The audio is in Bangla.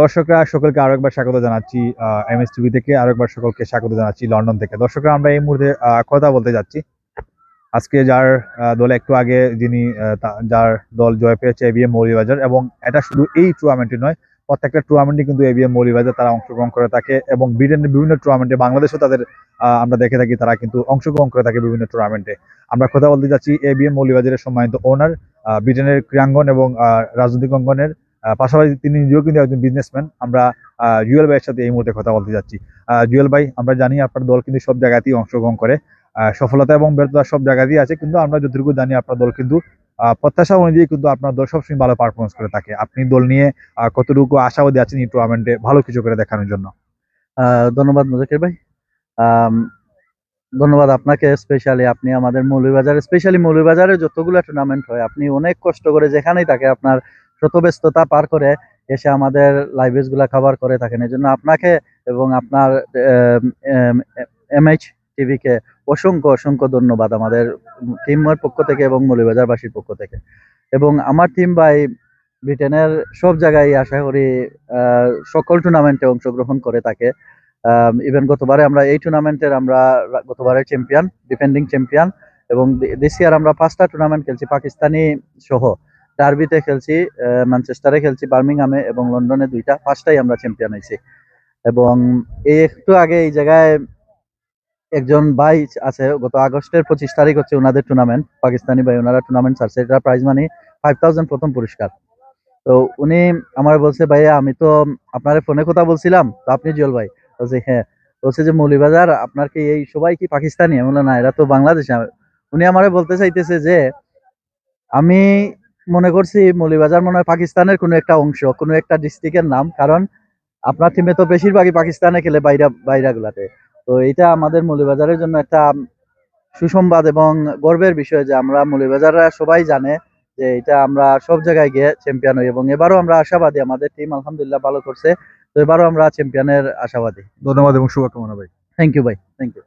দর্শকরা, সকলকে আরও একবার স্বাগত জানাচ্ছি এম এস টিভি থেকে আরও একবার সকলকে স্বাগত জানাচ্ছি লন্ডন থেকে। দর্শকরা, আমরা এই মুহূর্তে কথা বলতে যাচ্ছি। আজকে যার দলে একটু আগে যিনি যার দল জয় পেয়েছে এবিএম মৌলিবাজার এবং এটা শুধু এই টুর্নামেন্টে নয়, প্রত্যেকটা টুর্নামেন্টে কিন্তু এবিএম মৌলিবাজার তারা অংশগ্রহণ করে থাকে এবং ব্রিটেনের বিভিন্ন টুর্নামেন্টে বাংলাদেশও তাদের আমরা দেখে থাকি তারা কিন্তু অংশগ্রহণ করে থাকে বিভিন্ন টুর্নামেন্টে আমরা কথা বলতে যাচ্ছি এবিএম মৌলিবাজারের সম্মানিত ওনার ব্রিটেনের ক্রীড়াঙ্গন এবং রাজনৈতিক অঙ্গনের পাশাপাশি তিনি নিজেও কিন্তু একজন বিজনেসম্যান আমরা জুয়েল ভাইয়ের সাথে এই মুহূর্তে কথা বলতে যাচ্ছি। জুয়েল ভাই, আমরা জানি আপনার দল কিন্তু সব জায়গাতেই অংশগ্রহণ করে। সফলতা এবং ব্যর্থতা সব জায়গাতেই আছে, কিন্তু আমরা যতটুকু জানি আপনার দল কিন্তু প্রত্যাশা অনুযায়ী কিন্তু আপনার দল সবসময় ভালো পারফরমেন্স করে থাকে। আপনি দল নিয়ে কতটুকু আশাবাদী আছেন এই টুর্নামেন্টে ভালো কিছু করে দেখানোর জন্য? ধন্যবাদ মুজাকির ভাই। ধন্যবাদ আপনাকে স্পেশালি আপনি আমাদের মৌলভীবাজারে স্পেশালি মৌলভীবাজারে যতগুলো টুর্নামেন্ট হয়, আপনি অনেক কষ্ট করে যেখানেই থাকে আপনার শত ব্যস্ততা পার করে এসে আমাদের লাইভেজগুলা কভার করে থাকেন। এই জন্য আপনাকে এবং আপনার এমএইচ টিভিকে অসংখ্য অসংখ্য ধন্যবাদ আমাদের টিমের পক্ষ থেকে এবং মৌলভীবাজারবাসীর পক্ষ থেকে। এবং আমার টিম ভাই ব্রিটেনের সব জায়গায় আশা করি সকল টুর্নামেন্টে অংশগ্রহণ করে থাকে। ইভেন গতবারে আমরা এই টুর্নামেন্টের আমরা গতবারের চ্যাম্পিয়ন ডিফেন্ডিং চ্যাম্পিয়ন এবং দিস ইয়ার আমরা পাঁচটা টুর্নামেন্ট খেলছি, পাকিস্তানি সহ। ডার্বিতে খেলছি ম্যানচেস্টারে খেলছি, বার্মিংহামে এবং লন্ডনে দুইটা, পাঁচটাই আমরা চ্যাম্পিয়ন হয়েছি। এবং এই একটু আগে এই জায়গায় একজন ভাই আছে, গত আগস্টের পঁচিশ তারিখ হচ্ছে ওনাদের টুর্নামেন্ট পাকিস্তানি ভাই ওনারা টুর্নামেন্ট ছাড়ছে, এটা প্রাইজ মানি ফাইভ থাউজেন্ড প্রথম পুরস্কার। তো উনি আমার বলছে, ভাইয়া, আমি তো আপনার ফোনে কথা বলছিলাম, তো আপনি জল ভাই? বলছে হ্যাঁ। বলছে যে, মৌলিবাজার, আপনার কি এই, সবাই কি পাকিস্তানি? বললাম, না, এরা তো বাংলাদেশে। উনি আমারে বলতে চাইতেছে যে, আমি মনে করছি মৌলিবাজার মনে হয় পাকিস্তানের কোনো একটা অংশ কোনো একটা ডিস্ট্রিক্টের নাম। কারণ আপনার টিমে তো বেশিরভাগই পাকিস্তানে খেলে বাইরা বাইরা গুলাতে তো এটা আমাদের মৌলিবাজারের জন্য একটা সুসংবাদ এবং গর্বের বিষয় যে আমরা মৌলিবাজাররা সবাই জানে যে এটা আমরা সব জায়গায় গিয়ে চ্যাম্পিয়ন হই এবং এবারও আমরা আশাবাদী আমাদের টিম আলহামদুলিল্লাহ ভালো করছে। তো এবারও আমরা চ্যাম্পিয়নের আশাবাদী। ধন্যবাদ এবং শুভকামনা ভাই। থ্যাংক ইউ ভাই। Thank you